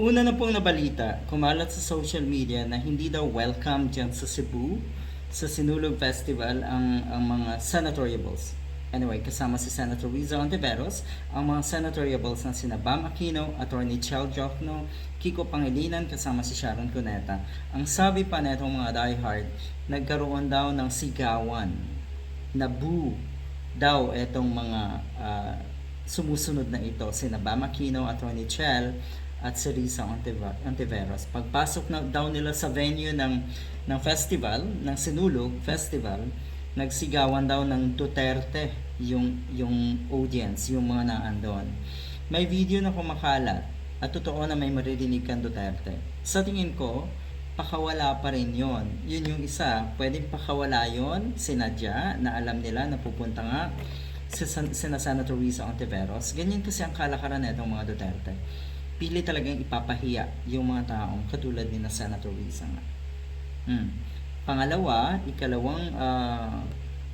Una na pong nabalita, kumalat sa social media na hindi daw welcome dyan sa Cebu, sa Sinulog Festival, ang, ang mga senatoriables. Anyway, kasama si Senator Riza Ontiveros, ang mga senatoriables na sina Bam Aquino, Attorney Chel Jokno, Kiko Pangilinan, kasama si Sharon Cuneta. Ang sabi pa na itong mga diehard, nagkaroon daw ng sigawan, na boo daw itong mga ah, sumusunod na ito, sina Bam Aquino, Attorney Chel, at si Risa Ontiveros. Pagpasok na daw nila sa venue ng ng festival, ng Sinulog Festival, nagsigawan daw ng Duterte yung yung audience, yung mga naandon. May video na kumakalat at totoo na may maririnig kang Duterte. Sa tingin ko, pakawala pa rin yon. Yun yung isa. Pwedeng pakawala yon sinadya na alam nila na pupunta nga si San- sina Senator Risa Ontiveros. Ganyan kasi ang kalakaran na itong mga Duterte. Pili talagang ipapahiya yung mga taong katulad ni na Senator Risa nga. Hmm. Pangalawa, ikalawang ah,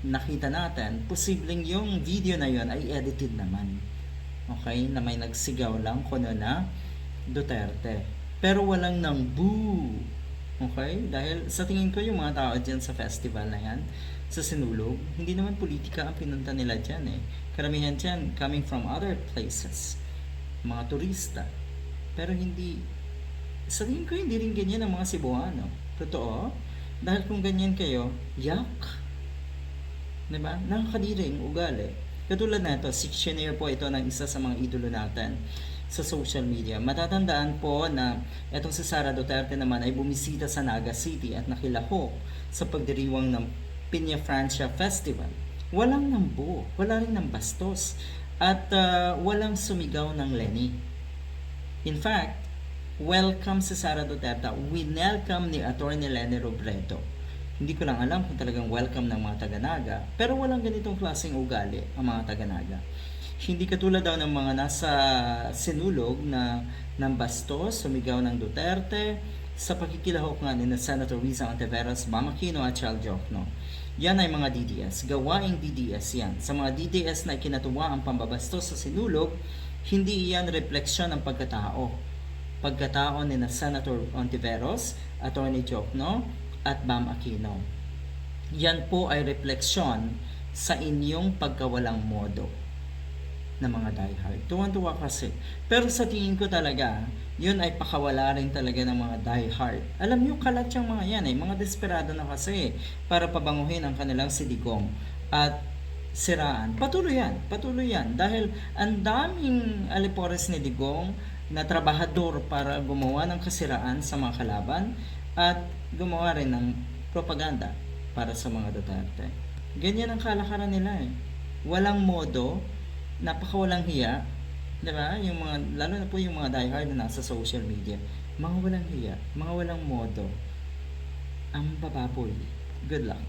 nakita natin, posibleng yung video na yon ay edited naman. Okay? Na may nagsigaw lang kuno na Duterte. Pero walang nang boo. Okay? Dahil sa tingin ko yung mga tao dyan sa festival na yan, sa Sinulog, hindi naman politika ang pinunta nila dyan eh. Karamihan dyan coming from other places. Mga turista. Pero hindi, sa tingin ko hindi rin ganyan ang mga Cebuano. Totoo. Dahil kung ganyan kayo, yak. Diba? Nakakadiring ugali. Katulad na ito, sectionnaire po ito ng isa sa mga idolo natin sa social media. Matatandaan po na itong si Sara Duterte naman ay bumisita sa Naga City at nakilahok sa pagdiriwang ng Piña Francia Festival. Walang nambo, wala rin ng bastos, at ah, walang sumigaw ng Lenny. In fact, welcome si Sara Duterte. Winelcome ni Attorney Lenny Robredo. Hindi ko lang alam kung talagang welcome ng mga taga-naga, pero walang ganitong klaseng ugali ang mga taga-naga. Hindi katulad daw ng mga nasa sinulog na ng bastos, sumigaw ng Duterte, sa pagkikilahok nga ni na Senator Riza Ontiveros, Mama Aquino at Chal Jokno. Yan ay mga DDS. Gawaing DDS yan. Sa mga DDS na ikinatuwa ang pambabastos sa sinulog, hindi iyan refleksyon ng pagkatao. Pagkatao ni na Senator Ontiveros, Attorney Jokno, at Bam Aquino. Yan po ay refleksyon sa inyong pagkawalang modo ng mga diehard. Tuwan-tuwa kasi. Pero sa tingin ko talaga, yun ay pakawala rin talaga ng mga diehard. Alam nyo, kalat yung mga yan eh. Mga desperado na kasi para pabanguhin ang kanilang sidigong. At siraan. Patuloy yan. Patuloy yan. Dahil ang daming alipores ni Digong na trabahador para gumawa ng kasiraan sa mga kalaban at gumawa rin ng propaganda para sa mga Duterte. Ganyan ang kalakaran nila eh. Walang modo, napakawalang hiya, di ba? Yung mga, lalo na po yung mga diehard na nasa social media, mga walang hiya, mga walang modo, ang bababoy. Good luck.